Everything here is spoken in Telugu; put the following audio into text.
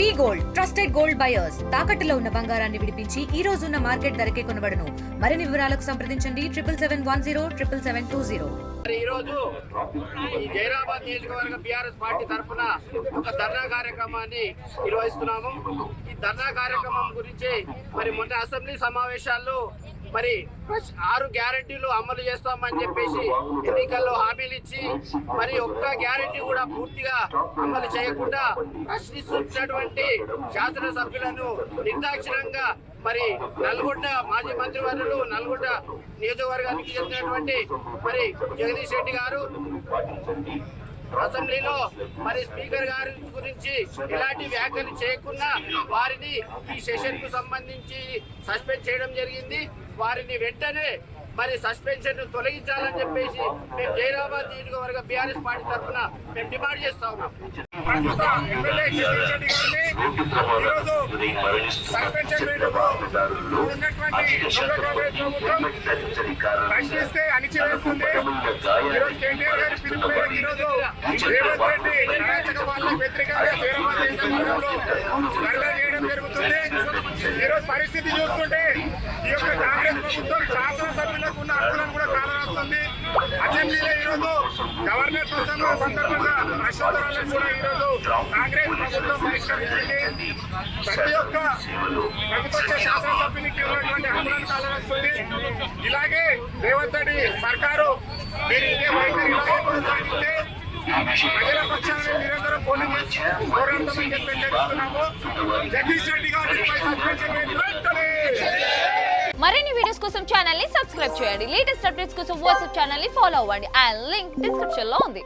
V gold trusted gold buyers తాకట్టులో ఉన్న బంగారాన్ని విడిపించి ఈ రోజు ఉన్న మార్కెట్ ధరకే కొనబడను. మరిన్ని వివరాలకు సంప్రదించండి. Triple seven one zero triple seven two zero. ఈ రోజు ఈ జైరాబాద్ నియోజకవర్గ బీఆర్ఎస్ పార్టీ తరఫున ఒక ధర్నా కార్యక్రమాన్ని నిర్వహిస్తున్నాము. ఈ ధర్నా కార్యక్రమం గురించి మరి మొన్న అసెంబ్లీ సమావేశాల్లో మరి ఆరు గ్యారెంటీలు అమలు చేస్తామని చెప్పేసి ఎన్నికల్లో హామీలు ఇచ్చి మరి ఒక్క గ్యారెంటీ కూడా పూర్తిగా అమలు చేయకుండా ప్రశ్నిస్తున్నటువంటి శాసనసభ్యులను నిర్దాక్షిణంగా మరి నల్గొండ మాజీ మంత్రివర్యులు నల్గొండ నియోజకవర్గానికి చెందినటువంటి మరి జగదీష్ రెడ్డి గారు అసెంబ్లీలో మరి స్పీకర్ గారి గురించి ఎలాంటి వ్యాఖ్యలు చేయకుండా వారిని ఈ సెషన్కు సంబంధించి సస్పెండ్ చేయడం జరిగింది. వారిని వెంటనే మరి సస్పెన్షన్ తొలగించాలని చెప్పేసి మేము జైరాబాద్ నియోజకవర్గ బీఆర్ఎస్ పార్టీ తరఫున మేము డిమాండ్ చేస్తా ఉన్నాం. ప్రస్తుత ఎమ్మెల్యే ఈరోజు ఉన్నటువంటి ఆంధ్రప్రదేశ్ ప్రభుత్వం ప్రశ్నిస్తే అణిచివేస్తుంది. ఈరోజు కేటీఆర్ ఈరోజు రేవంత్ రెడ్డి అరాచక పాలనకు వ్యతిరేకంగా ధర్నా చేయడం జరుగుతుంది ఈరోజు పరిస్థితి చూస్తుంటే ఈ యొక్క కాంగ్రెస్ ప్రభుత్వం శాసనసభ్యులకు ఉన్న హక్కులను కూడా కాలరాస్తుంది అసెంబ్లీలో ఈరోజు గవర్నర్ ప్రసంగం సందర్భంగా ప్రశ్నోత్తరాలను కూడా ఈరోజు కాంగ్రెస్ ప్రభుత్వం బహిష్కరించింది ప్రతి ఒక్క ప్రతిపక్ష శాసనసభ్యునికి ఉన్నటువంటి హక్కులను కాలరాస్తుంది ఇలాగే రేవంత్ రెడ్డి సర్కారు మీరు ఇదే వైఖరి కొనసాగిస్తే ప్రజల పక్షాన్ని నిరంతరం పోలింగ్ పోరాడతామని చెప్పి హెచ్చరిస్తున్నాము జగదీష్ రెడ్డి గారు మరిన్ని వీడియోస్ కోసం ఛానల్ని సబ్స్క్రైబ్ చేయండి. లేటెస్ట్ అప్డేట్స్ కోసం వాట్సాప్ ఛానల్ని ఫాలో అవ్వండి. అండ్ లింక్ డిస్క్రిప్షన్లో ఉంది.